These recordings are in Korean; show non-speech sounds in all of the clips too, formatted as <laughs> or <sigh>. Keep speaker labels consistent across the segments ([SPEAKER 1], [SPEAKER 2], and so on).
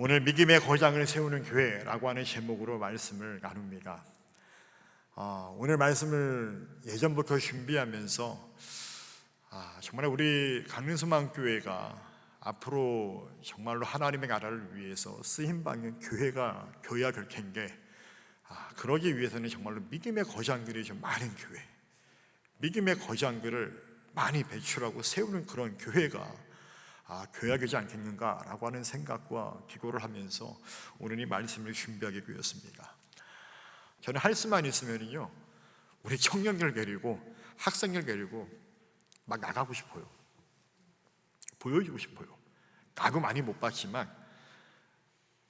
[SPEAKER 1] 오늘 믿음의 거장을 세우는 교회라고 하는 제목으로 말씀을 나눕니다. 아, 오늘 말씀을 예전부터 준비하면서 아, 정말 우리 강릉소망교회가 앞으로 정말로 하나님의 나라를 위해서 쓰임 받는 교회가 교회가 될 텐데 아, 그러기 위해서는 정말로 믿음의 거장들이 좀 많은 교회, 믿음의 거장들을 많이 배출하고 세우는 그런 교회가 아, 되지 않겠는가라고 하는 생각과 기고를 하면서 오늘 이 말씀을 준비하게 되었습니다. 저는 할 수만 있으면요, 우리 청년들 데리고 학생들 데리고 막 나가고 싶어요. 보여주고 싶어요. 나도 많이 못 봤지만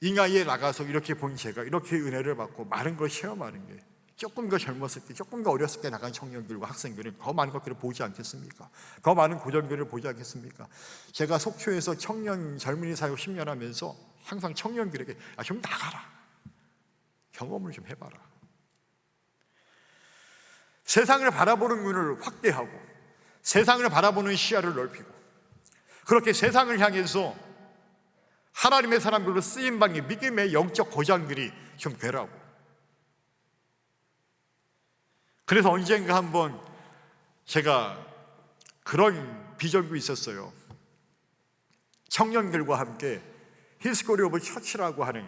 [SPEAKER 1] 이 나이에 나가서 이렇게 본 제가 이렇게 은혜를 받고 많은 걸 체험하는 게 조금 더 젊었을 때, 조금 더 어렸을 때 나간 청년들과 학생들이 더 많은 것들을 보지 않겠습니까? 더 많은 고전들을 보지 않겠습니까? 제가 속초에서 청년 젊은이 사역 10년 하면서 항상 청년들에게 아, 좀 나가라. 경험을 좀 해봐라. 세상을 바라보는 눈을 확대하고 세상을 바라보는 시야를 넓히고 그렇게 세상을 향해서 하나님의 사람들로 쓰임받는 믿음의 영적 고장들이 좀 되라고 그래서 언젠가 한번 제가 그런 비전도 있었어요. 청년들과 함께 히스토리 오브 처치라고 하는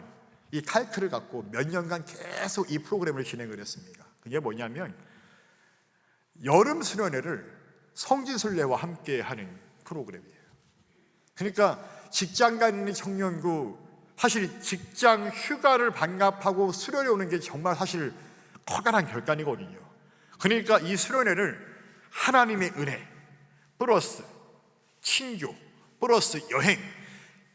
[SPEAKER 1] 이 타이틀을 갖고 몇 년간 계속 이 프로그램을 진행을 했습니다. 그게 뭐냐면 여름 수련회를 성지순례와 함께 하는 프로그램이에요. 그러니까 직장 다니는 청년도 사실 직장 휴가를 반납하고 수련회 오는 게 정말 사실 커다란 결단이거든요. 그러니까 이 수련회를 하나님의 은혜 플러스 친교 플러스 여행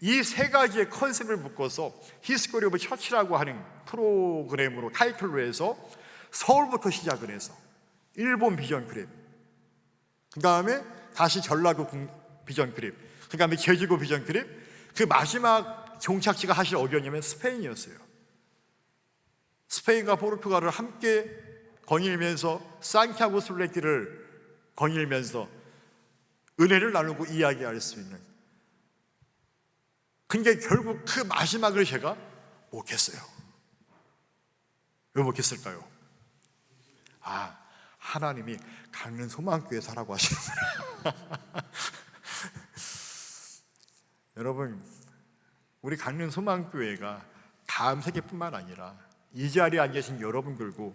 [SPEAKER 1] 이 세 가지의 컨셉을 묶어서 히스토리 오브 처치라고 하는 프로그램으로 타이틀로 해서 서울부터 시작을 해서 일본 비전 크랩 그 다음에 다시 전라도 비전 크랩 그 다음에 제주도 비전 크랩 그 마지막 종착지가 사실 어디였냐면 스페인이었어요. 스페인과 포르투갈을 함께 거닐면서 산티아고 순례길을 거닐면서 은혜를 나누고 이야기할 수 있는. 근데 결국 그 마지막을 제가 못 했어요. 왜 못 했을까요? 아 하나님이 강릉 소망교회 사라고 하시는구나 <laughs> 여러분 우리 강릉 소망교회가 다음 세계뿐만 아니라 이 자리에 앉아 계신 여러분 들고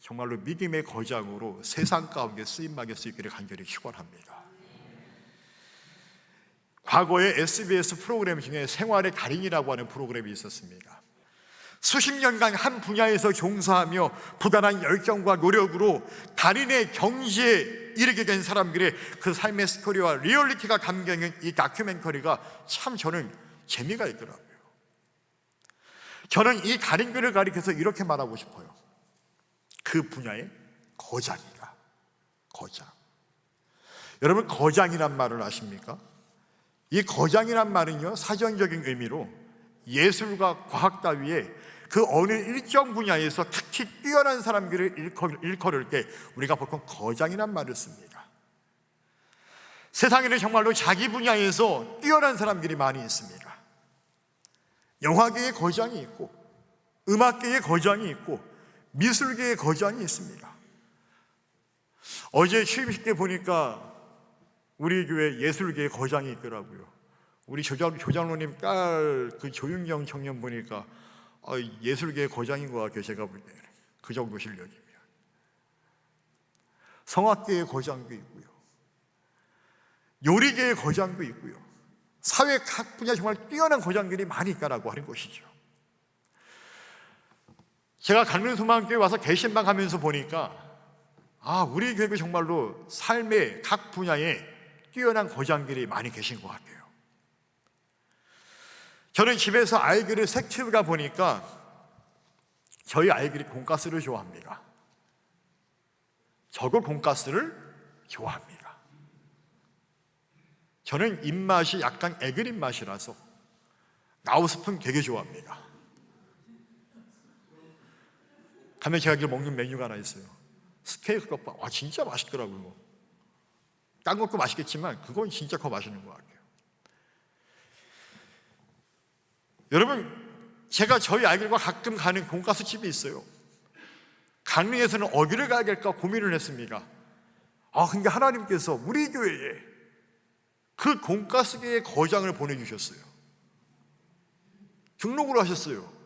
[SPEAKER 1] 정말로 믿음의 거장으로 세상 가운데 쓰임받을 수 있기를 간절히 축원합니다. 과거에 SBS 프로그램 중에 생활의 달인이라고 하는 프로그램이 있었습니다. 수십 년간 한 분야에서 종사하며 부단한 열정과 노력으로 달인의 경지에 이르게 된 사람들의 그 삶의 스토리와 리얼리티가 담겨있는 이 다큐멘터리가 참 저는 재미가 있더라고요. 저는 이 달인들을 가리켜서 이렇게 말하고 싶어요. 그 분야의 거장이다. 거장. 여러분 거장이란 말을 아십니까? 이 거장이란 말은요 사전적인 의미로 예술과 과학 따위에 그 어느 일정 분야에서 특히 뛰어난 사람들을 일컬을 때 우리가 보통 거장이란 말을 씁니다. 세상에는 정말로 자기 분야에서 뛰어난 사람들이 많이 있습니다. 영화계의 거장이 있고 음악계의 거장이 있고 미술계의 거장이 있습니다. 어제 취임식 때 보니까 우리 교회 예술계의 거장이 있더라고요. 우리 조장, 조장로님 딸 그 조윤경 청년 보니까 아, 예술계의 거장인 것 같아요. 제가 볼 때는. 그 정도 실력이면. 성악계의 거장도 있고요. 요리계의 거장도 있고요. 사회 각 분야 정말 뛰어난 거장들이 많이 있다라고 하는 것이죠. 제가 강릉 소망교회 와서 개신방 하면서 보니까 아, 우리 교회 정말로 삶의 각 분야에 뛰어난 거장들이 많이 계신 것 같아요. 저는 집에서 아이들을 색치우다 보니까 저희 아이들이 돈가스를 좋아합니다. 저도 돈가스를 좋아합니다. 저는 입맛이 약간 애들 입맛이라서 나우스푼 되게 좋아합니다. 가면 제가 길 먹는 메뉴가 하나 있어요. 스테이크 덮밥. 와, 진짜 맛있더라고요. 딴 것도 맛있겠지만 그건 진짜 더 맛있는 것 같아요. 여러분, 제가 저희 아이들과 가끔 가는 돈가스 집이 있어요. 강릉에서는 어디를 가야 될까 고민을 했습니다. 아, 근데 하나님께서 우리 교회에 그 돈가스계의 거장을 보내주셨어요. 등록을 하셨어요.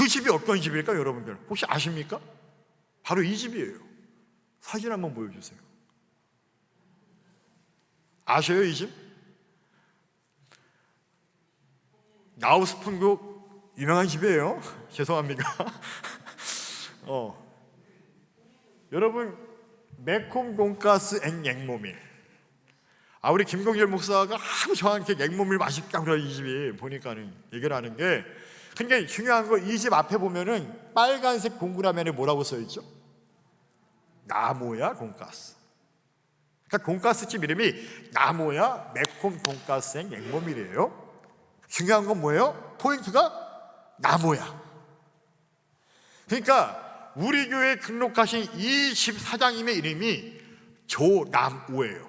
[SPEAKER 1] 그 집이 어떤 집일까, 여러분들? 혹시 아십니까? 바로 이 집이에요. 사진 한번 보여주세요. 아셔요, 이 집? 나우스푼국 유명한 집이에요. <laughs> 죄송합니다. <laughs> 어. 여러분, 매콤 돈가스 앵 앵모밀. 아, 우리 김동열 목사가 하도 저한테 앵모밀 맛있다고 그래, 이 집이. 보니까는 얘기를 하는 게. 근데 중요한 거 이 집 앞에 보면은 빨간색 동그라미에 뭐라고 써 있죠? 나무야 돈가스. 그러니까 돈가스 집 이름이 나무야 매콤 돈가스 앵 앵모밀이에요. 중요한 건 뭐예요? 포인트가 나무야. 그러니까 우리 교회 등록하신 이 집 사장님의 이름이 조남우예요.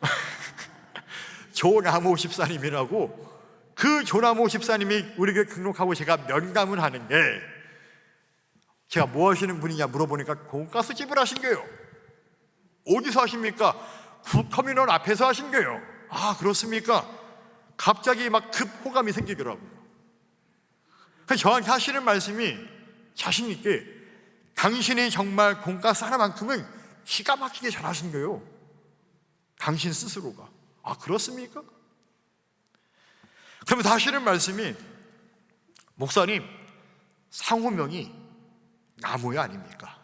[SPEAKER 1] <laughs> 조남우 집사님이라고 그 조남우 집사님이 우리 교회 등록하고 제가 면담을 하는 게 제가 뭐 하시는 분이냐 물어보니까 돈가스 집을 하신 거예요. 어디서 하십니까? 구터미널 앞에서 하신 거예요. 아 그렇습니까? 갑자기 막 급 호감이 생기더라고요. 그래서 저한테 하시는 말씀이 자신 있게 당신이 정말 돈가스 하나만큼은 기가 막히게 잘하신 거예요. 당신 스스로가. 아, 그렇습니까? 그러면 하시는 말씀이 목사님, 상호명이 나무야 아닙니까?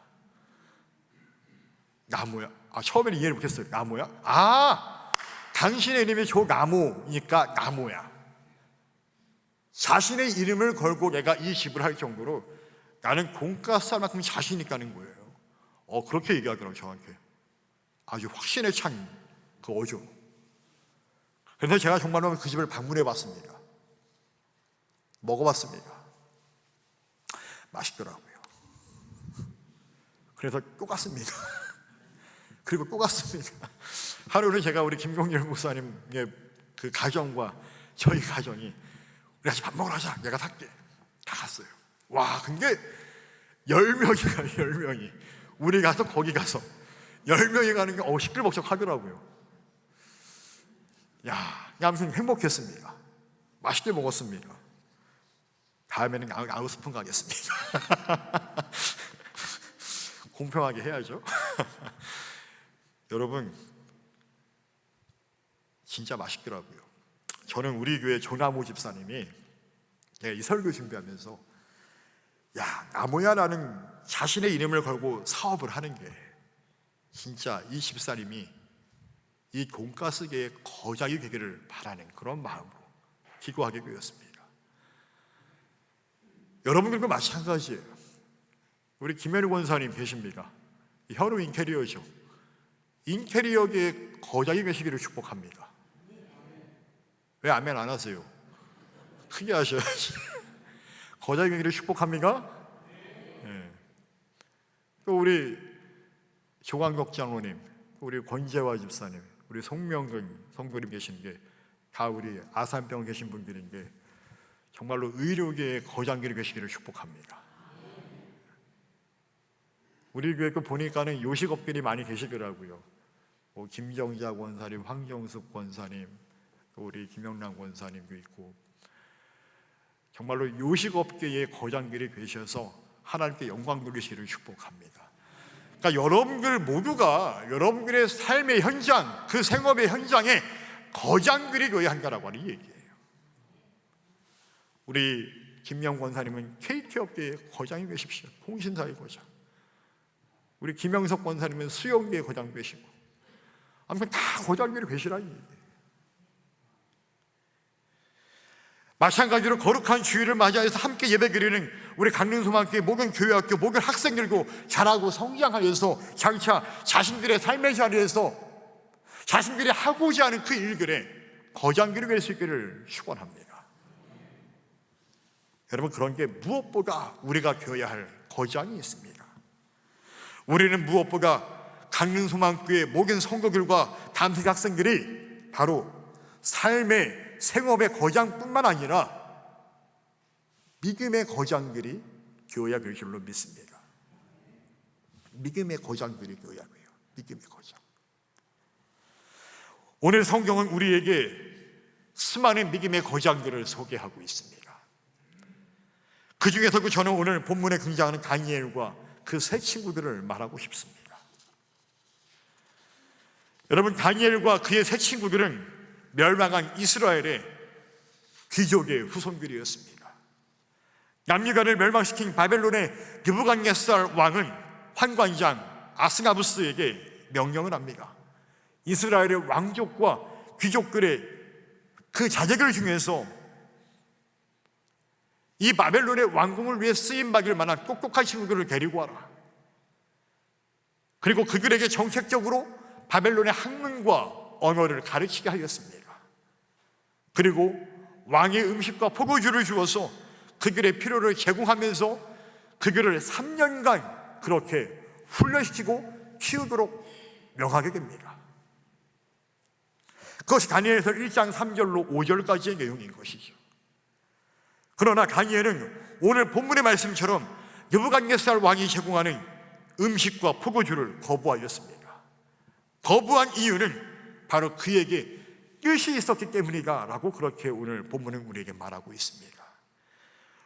[SPEAKER 1] 나무야. 아, 처음에는 이해를 못했어요. 나무야? 아, 당신의 이름이 조나무니까 나무야. 자신의 이름을 걸고 내가 이 집을 할 정도로 나는 돈가스 할 만큼 자신 있다는 거예요. 어, 그렇게 얘기하더라고요, 저한테. 아주 확신에 찬 그 어조. 그래서 제가 정말로 그 집을 방문해 봤습니다. 먹어봤습니다. 맛있더라고요. 그래서 또 갔습니다. <laughs> 그리고 또 갔습니다. 하루는 제가 우리 김경렬 목사님의 그 가정과 저희 가정이 우리 같이 밥 먹으러 가자. 내가 살게. 다 갔어요. 와, 근데 열 명이 가요, 열 명이. 우리 가서 거기 가서 열 명이 가는 게 어, 시끌벅적 하더라고요. 야, 아무튼 행복했습니다. 맛있게 먹었습니다. 다음에는 아우, 아우 스푼 가겠습니다. 공평하게 해야죠. <laughs> 여러분, 진짜 맛있더라고요. 저는 우리 교회 조나무 집사님이 이 설교 준비하면서 야 나무야라는 자신의 이름을 걸고 사업을 하는 게 진짜 이 집사님이 이 돈가스계의 거장이 되기를 바라는 그런 마음으로 기도하게 되었습니다. 여러분들도 마찬가지예요. 우리 김현우 원사님 계십니까? 현우 인테리어죠. 인테리어계의 거장이 되시기를 축복합니다. 왜 아멘 안 하세요? 크게 하셔야지. <laughs> 거장이 되기를 축복합니까? 네. 또 우리 조광덕 장로님, 우리 권재화 집사님, 우리 송명근 성도님 계신 게 다 우리 아산병 계신 분들인 게 정말로 의료계의 거장들이 계시기를 축복합니다. 우리 교회 그 보니까는 요식업들이 많이 계시더라고요. 뭐 김정자 권사님, 황정숙 권사님, 또 우리 김영란 권사님도 있고 정말로 요식업계의 거장들이 계셔서 하나님께 영광 돌리시기를 축복합니다. 그러니까 여러분들 모두가 여러분들의 삶의 현장, 그 생업의 현장에 거장들이 되어야 한다라고 하는 얘기예요. 우리 김영 권사님은 KT 업계의 거장이 되십시오. 통신사의 거장. 우리 김영석 권사님은 수영계의 거장 되시고 아무튼 다 거장들이 얘기예요. 마찬가지로 거룩한 주일을 맞이해서 함께 예배 드리는 우리 강릉소망교회 모든 교회학교 모든 학생들고 자라고 성장하여서 장차 자신들의 삶의 자리에서 자신들이 하고자 하는 그 일들에 거장들이 될수 있기를 축원합니다. 여러분 그런 게 무엇보다 우리가 되어야 할 거장이 있습니다. 우리는 무엇보다 강릉소망교회 모든 성도들과 담임 학생들이 바로 삶의 생업의 거장뿐만 아니라 믿음의 거장들이 교회야 될 줄로 믿습니다. 믿음의 거장들이 교회고요. 믿음의 거장. 오늘 성경은 우리에게 수많은 믿음의 거장들을 소개하고 있습니다. 그 중에서도 저는 오늘 본문에 등장하는 다니엘과 그 세 친구들을 말하고 싶습니다. 여러분, 다니엘과 그의 세 친구들은 멸망한 이스라엘의 귀족의 후손들이었습니다. 남유가를 멸망시킨 바벨론의 느부갓네살 왕은 환관장 아스나부스에게 명령을 합니다. 이스라엘의 왕족과 귀족들의 그 자제들 중에서 이 바벨론의 왕궁을 위해 쓰임 받을 만한 똑똑한 친구들을 데리고 와라. 그리고 그들에게 정책적으로 바벨론의 학문과 언어를 가르치게 하였습니다. 그리고 왕의 음식과 포도주를 주어서 그들의 필요를 제공하면서 그들을 3년간 그렇게 훈련시키고 키우도록 명하게 됩니다. 그것이 다니엘서 1장 3절로 5절까지의 내용인 것이죠. 그러나 다니엘은 오늘 본문의 말씀처럼 느부갓네살 왕이 제공하는 음식과 포도주를 거부하였습니다. 거부한 이유는 바로 그에게 뜻이 있었기 때문이다라고 그렇게 오늘 본문은 우리에게 말하고 있습니다.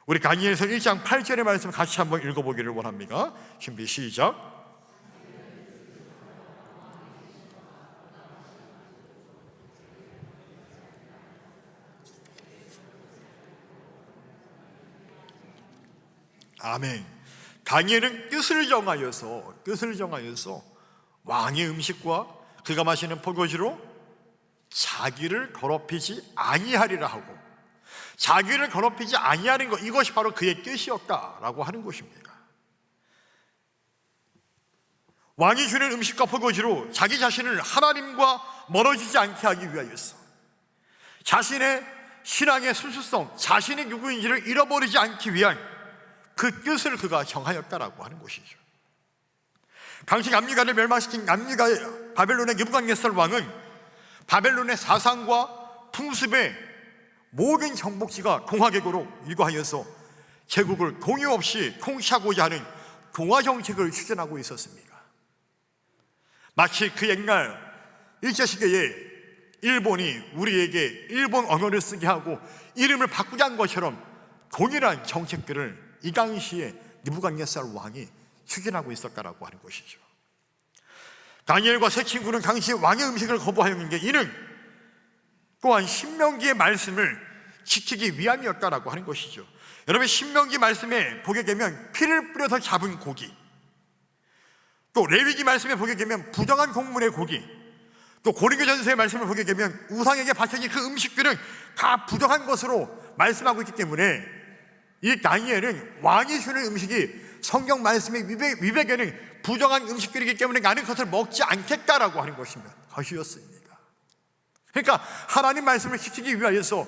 [SPEAKER 1] 우리 다니엘서 1장 8절의 말씀 같이 한번 읽어보기를 원합니다. 준비 시작. 아멘. 다니엘은 뜻을 정하여서 뜻을 정하여서 왕의 음식과 그가 마시는 포도주로 자기를 더럽히지 아니하리라 하고 자기를 더럽히지 아니하는 것 이것이 바로 그의 뜻이었다라고 하는 것입니다. 왕이 주는 음식과 포도주로 자기 자신을 하나님과 멀어지지 않게 하기 위하여서 자신의 신앙의 순수성, 자신이 누구인지를 잃어버리지 않기 위한 그 뜻을 그가 정하였다라고 하는 것이죠. 당시 남유가를 멸망시킨 남유가 바벨론의 느부갓네살 왕은 바벨론의 사상과 풍습에 모든 정복지가 동화계고로 일과하여서 제국을 동요 없이 통치하고자 하는 동화 정책을 추진하고 있었습니다. 마치 그 옛날 일제시대에 일본이 우리에게 일본 언어를 쓰게 하고 이름을 바꾸게 한 것처럼 동일한 정책들을 이 당시에 느부갓네살 왕이 추진하고 있었다라고 하는 것이죠. 다니엘과 세 친구는 당시 왕의 음식을 거부하였는 게 이는 또한 신명기의 말씀을 지키기 위함이었다라고 하는 것이죠. 여러분 신명기 말씀에 보게 되면 피를 뿌려서 잡은 고기, 또 레위기 말씀에 보게 되면 부정한 공문의 고기, 또 고린도전서의 말씀을 보게 되면 우상에게 바쳐진 그 음식들은 다 부정한 것으로 말씀하고 있기 때문에 이 다니엘은 왕이 주는 음식이 성경 말씀의 위백, 위백에는 부정한 음식들이기 때문에 나는 그것을 먹지 않겠다라고 하는 것입니다. 것이었습니다. 그러니까 하나님 말씀을 지키기 위하여서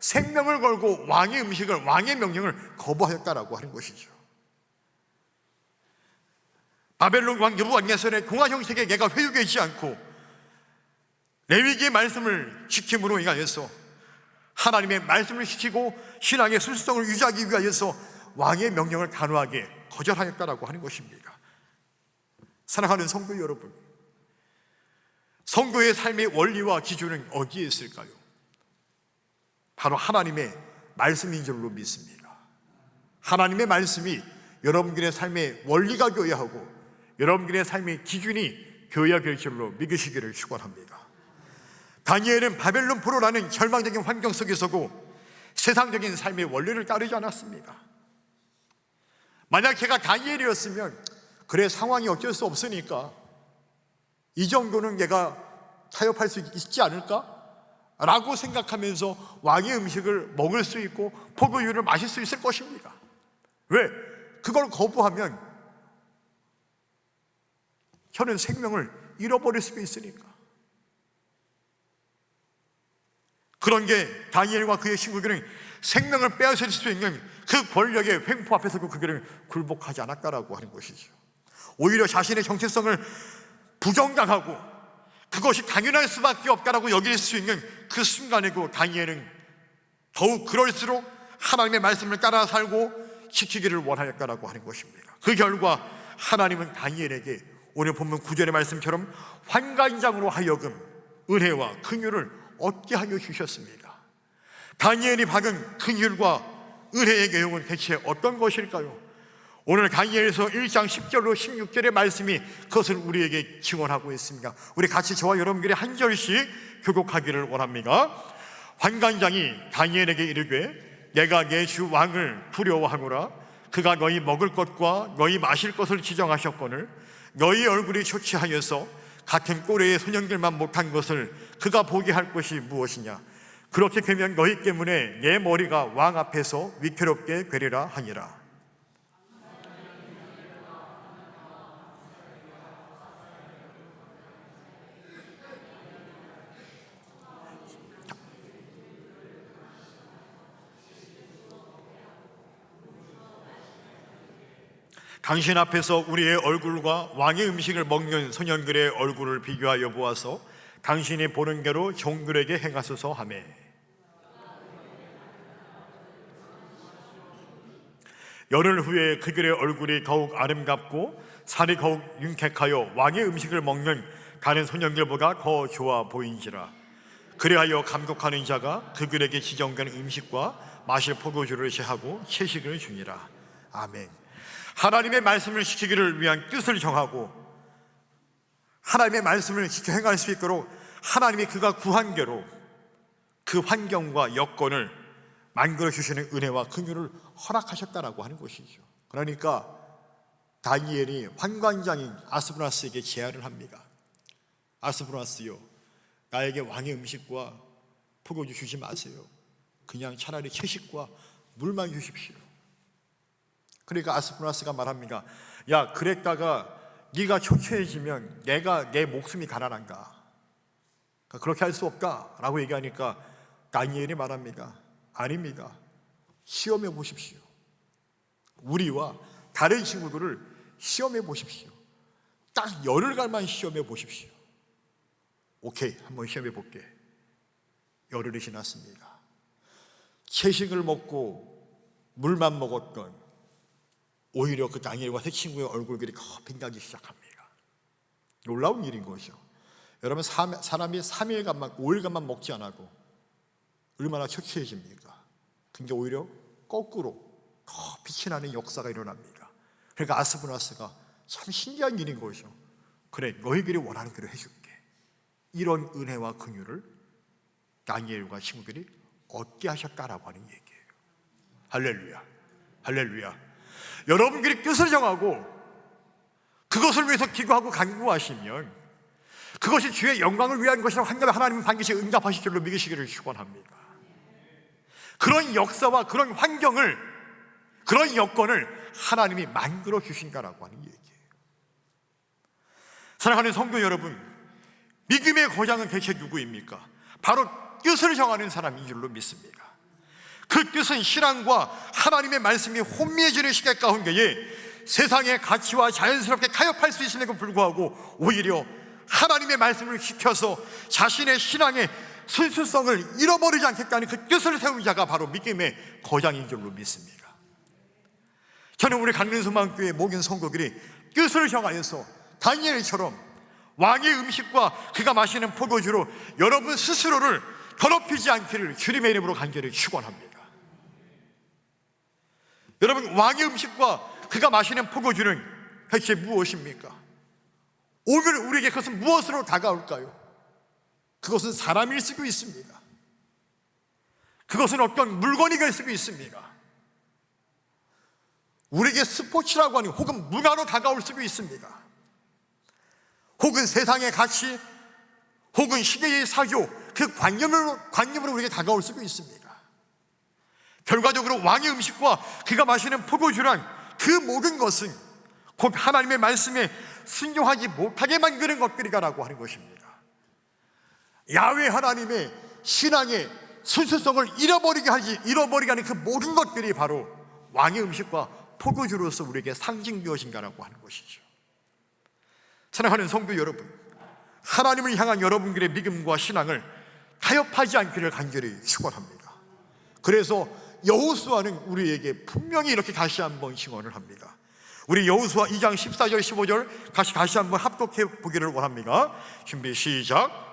[SPEAKER 1] 생명을 걸고 왕의 음식을 왕의 명령을 거부하였다라고 하는 것이죠. 바벨론 왕 여부갓네살의 공화 형식에 내가 회유되지 않고 레위기의 말씀을 지킴으로 인하여서 하나님의 말씀을 지키고 신앙의 순수성을 유지하기 위하여서 왕의 명령을 단호하게 거절하였다라고 하는 것입니다. 사랑하는 성도 여러분, 성도의 삶의 원리와 기준은 어디에 있을까요? 바로 하나님의 말씀인 줄로 믿습니다. 하나님의 말씀이 여러분들의 삶의 원리가 되어야 하고 여러분들의 삶의 기준이 되어야 될 줄로 믿으시기를 축원합니다. 다니엘은 바벨론 포로라는 절망적인 환경 속에서고 세상적인 삶의 원리를 따르지 않았습니다. 만약 제가 다니엘이었으면 그래 상황이 어쩔 수 없으니까 이 정도는 내가 타협할 수 있지 않을까? 라고 생각하면서 왕의 음식을 먹을 수 있고 포도유를 마실 수 있을 것입니다. 왜? 그걸 거부하면 저는 생명을 잃어버릴 수도 있으니까. 그런 게 다니엘과 그의 친구들은 생명을 빼앗을 수 있는 그 권력의 횡포 앞에서도 그들은 굴복하지 않았다라고 하는 것이죠. 오히려 자신의 정체성을 부정당하고 그것이 당연할 수밖에 없다라고 여길 수 있는 그 순간에 그 다니엘은 더욱 그럴수록 하나님의 말씀을 따라 살고 지키기를 원하였다라고 하는 것입니다. 그 결과 하나님은 다니엘에게 오늘 본문 구절의 말씀처럼 환관장으로 하여금 은혜와 긍휼을 얻게 하여 주셨습니다. 다니엘이 박은 긍휼과 은혜의 내용은 대체 어떤 것일까요? 오늘 다니엘서 1장 10절로 16절의 말씀이 그것을 우리에게 증언하고 있습니다. 우리 같이 저와 여러분들이 한 절씩 교독하기를 원합니다. 환관장이 다니엘에게 이르되 내가 내 주 왕을 두려워하노라 그가 너희 먹을 것과 너희 마실 것을 지정하셨거늘 너희 얼굴이 초췌하여서 같은 꼬레의 소년들만 못한 것을 그가 보게 할 것이 무엇이냐? 그렇게 되면 너희 때문에 내 머리가 왕 앞에서 위태롭게 되리라 하니라. 당신 앞에서 우리의 얼굴과 왕의 음식을 먹는 소년들의 얼굴을 비교하여 보아서 당신이 보는 대로 종들에게 행하소서 하매. 열흘 후에 그들의 얼굴이 더욱 아름답고 살이 더욱 윤택하여 왕의 음식을 먹는 다른 소년들보다 더 좋아 보인지라. 그리하여 감독하는 자가 그들에게 지정된 음식과 마실 포도주를 제하고 채식을 주니라. 아멘. 하나님의 말씀을 지키기를 위한 뜻을 정하고 하나님의 말씀을 지켜 행할 수 있도록 하나님이 그가 구한 대로 그 환경과 여건을 만들어 주시는 은혜와 긍휼을 허락하셨다라고 하는 것이죠. 그러니까 다니엘이 환관장인 아스브라스에게 제안을 합니다. 아스브라스요, 나에게 왕의 음식과 포도주 주지 마세요. 그냥 차라리 채식과 물만 주십시오. 그러니까 아스프라스가 말합니다. 야, 그랬다가 네가 초췌해지면 내가 내 목숨이 가난한가? 그러니까 그렇게 할 수 없다라고 얘기하니까 다니엘이 말합니다. 아닙니다. 시험해 보십시오. 우리와 다른 친구들을 시험해 보십시오. 딱 열흘간만 시험해 보십시오. 오케이, 한번 시험해 볼게. 열흘이 지났습니다. 채식을 먹고 물만 먹었던 오히려 그 다니엘과 세 친구의 얼굴들이 빈다기 시작합니다. 놀라운 일인 거죠. 여러분 사람이 3일간만 5일간만 먹지 않아도 얼마나 초췌해집니까? 근데 오히려 거꾸로 더 빛이 나는 역사가 일어납니다. 그러니까 아스브나스가 참 신기한 일인 거죠. 그래 너희들이 원하는 대로 해줄게. 이런 은혜와 긍휼을 다니엘과 친구들이 얻게 하셨다라고 하는 얘기예요. 할렐루야, 할렐루야. 여러분들이 뜻을 정하고 그것을 위해서 기도하고 간구하시면 그것이 주의 영광을 위한 것이라고 한다면 하나님은 반드시 응답하실 줄로 믿으시기를 축원합니다. 그런 역사와 그런 환경을 그런 여건을 하나님이 만들어 주신다라고 하는 얘기예요. 사랑하는 성도 여러분, 믿음의 고장은 대체 누구입니까? 바로 뜻을 정하는 사람인 줄로 믿습니다. 그 뜻은 신앙과 하나님의 말씀이 혼미해지는 시대 가운데에 세상의 가치와 자연스럽게 타협할 수 있음에도 불구하고 오히려 하나님의 말씀을 지켜서 자신의 신앙의 순수성을 잃어버리지 않겠다는 그 뜻을 세운 자가 바로 믿음의 거장인 줄로 믿습니다. 저는 우리 강릉소망교회 모든 성도들이 뜻을 정하여서 다니엘처럼 왕의 음식과 그가 마시는 포도주로 여러분 스스로를 더럽히지 않기를 주님의 이름으로 간절히 축원합니다. 여러분 왕의 음식과 그가 마시는 포도주는 대체 무엇입니까? 오늘 우리에게 그것은 무엇으로 다가올까요? 그것은 사람일 수도 있습니다. 그것은 어떤 물건이 될 수도 있습니다. 우리에게 스포츠라고 하는 혹은 문화로 다가올 수도 있습니다. 혹은 세상의 가치, 혹은 시대의 사교, 그 관념으로, 관념으로 우리에게 다가올 수도 있습니다. 결과적으로 왕의 음식과 그가 마시는 포도주란 그 모든 것은 곧 하나님의 말씀에 순종하지 못하게 만드는 것들이다라고 하는 것입니다. 야외 하나님의 신앙의 순수성을 잃어버리게 하지 잃어버리게 하는 그 모든 것들이 바로 왕의 음식과 포도주로서 우리에게 상징되어진다라고 하는 것이죠. 사랑하는 성도 여러분, 하나님을 향한 여러분들의 믿음과 신앙을 타협하지 않기를 간절히 축원합니다. 그래서 여호수아는 우리에게 분명히 이렇게 다시 한번 증언을 합니다. 우리 여호수아 2장 14절 15절 같이 다시 한번 합독해 보기를 원합니다. 준비 시작.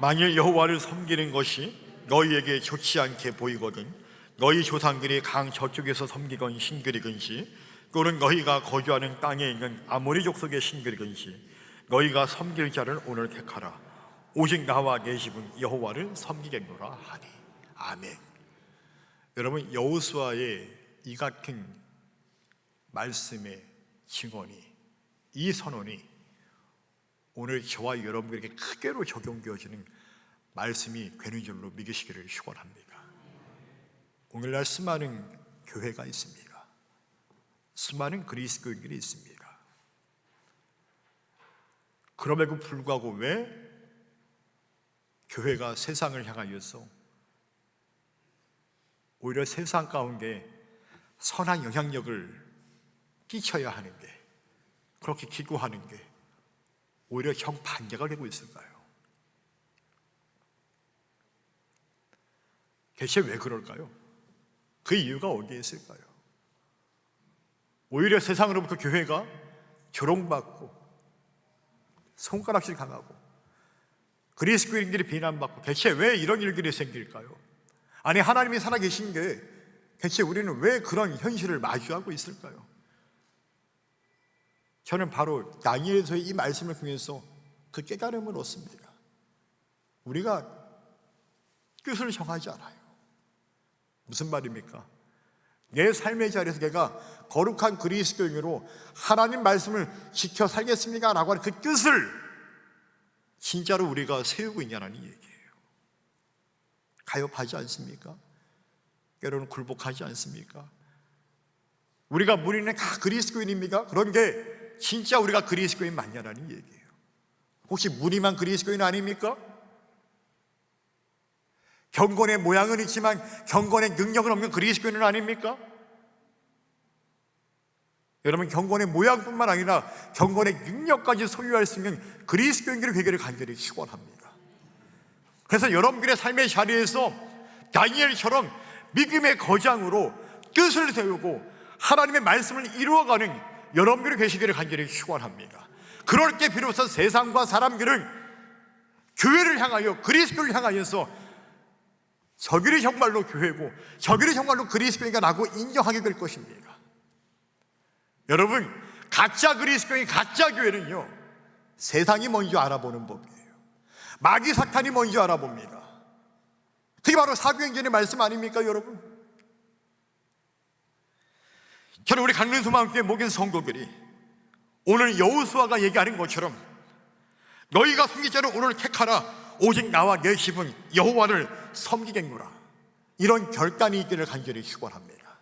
[SPEAKER 1] 만일 여호와를 섬기는 것이 너희에게 좋지 않게 보이거든 너희 조상들이 강 저쪽에서 섬기건 신그리건지 또는 너희가 거주하는 땅에 있는 아모리 족속의 신그리건지 너희가 섬길 자를 오늘 택하라. 오직 나와 내 집은 여호와를 섬기겠노라 하니. 아멘. 여러분 여호수아의 이 같은 말씀의 증언이 이 선언이 오늘 저와 여러분에게 크게로 적용되어지는 말씀이 되는 줄로 믿으시기를 축원합니다. 오늘날 수많은 교회가 있습니다. 수많은 그리스도인들이 있습니다. 그럼에도 불구하고 왜 교회가 세상을 향하여서 오히려 세상 가운데 선한 영향력을 끼쳐야 하는데 그렇게 기구하는 게 오히려 정반대가 되고 있을까요? 대체 왜 그럴까요? 그 이유가 어디에 있을까요? 오히려 세상으로부터 교회가 조롱받고 손가락질 당하고 그리스도인들이 비난받고 대체 왜 이런 일들이 생길까요? 아니 하나님이 살아계신 게 대체 우리는 왜 그런 현실을 마주하고 있을까요? 저는 바로 다니엘서의 이 말씀을 통해서 그 깨달음을 얻습니다. 우리가 뜻을 정하지 않아요. 무슨 말입니까? 내 삶의 자리에서 내가 거룩한 그리스도인으로 하나님 말씀을 지켜 살겠습니까? 라고 하는 그 뜻을 진짜로 우리가 세우고 있냐는 얘기예요. 가엾하지 않습니까? 때로는 굴복하지 않습니까? 우리가 무리는 다 그리스도인입니까? 그런 게 진짜 우리가 그리스도인 맞냐라는 얘기예요. 혹시 무늬만 그리스도인 아닙니까? 경건의 모양은 있지만 경건의 능력은 없는 그리스도인은 아닙니까? 여러분 경건의 모양뿐만 아니라 경건의 능력까지 소유할 수 있는 그리스도인들의 회개를 간절히 축원합니다. 그래서 여러분들의 삶의 자리에서 다니엘처럼 믿음의 거장으로 뜻을 세우고 하나님의 말씀을 이루어가는 여러분들이 계시기를 간절히 축원합니다. 그럴 때 비로소 세상과 사람들은 교회를 향하여 그리스도를 향하여서 저들이 정말로 교회고 저들이 정말로 그리스도인가 라고 인정하게 될 것입니다. 여러분 가짜 그리스도인 가짜 교회는요 세상이 뭔지 알아보는 법이에요. 마귀 사탄이 뭔지 알아봅니다. 그게 바로 사도행전의 말씀 아닙니까 여러분? 저는 우리 강릉 소망교회 목인 성도들이 오늘 여우수아가 얘기하는 것처럼 너희가 섬기자를 오늘 택하라 오직 나와 내 집은 여호와를 섬기겠노라 이런 결단이 있기를 간절히 축원합니다.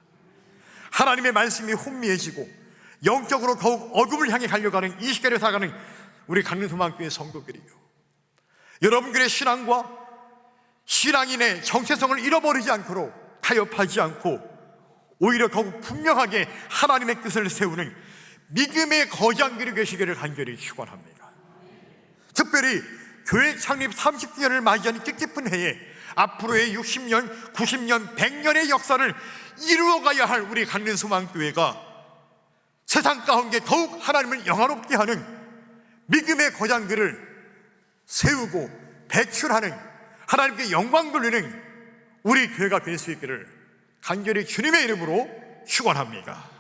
[SPEAKER 1] 하나님의 말씀이 혼미해지고 영적으로 더욱 어둠을 향해 달려가는 이 시대를 살아가는 우리 강릉소망교회 성도들이요. 여러분들의 신앙과 신앙인의 정체성을 잃어버리지 않도록 타협하지 않고 오히려 더욱 분명하게 하나님의 뜻을 세우는 믿음의 거장들이 계시기를 간절히 축원합니다. 특별히 교회 창립 30주년을 맞이하는 뜻깊은 해에 앞으로의 60년, 90년, 100년의 역사를 이루어가야 할 우리 강릉소망교회가 세상 가운데 더욱 하나님을 영화롭게 하는 믿음의 거장들을 세우고 배출하는 하나님께 영광 돌리는 우리 교회가 될 수 있기를 간절히 주님의 이름으로 축원합니다.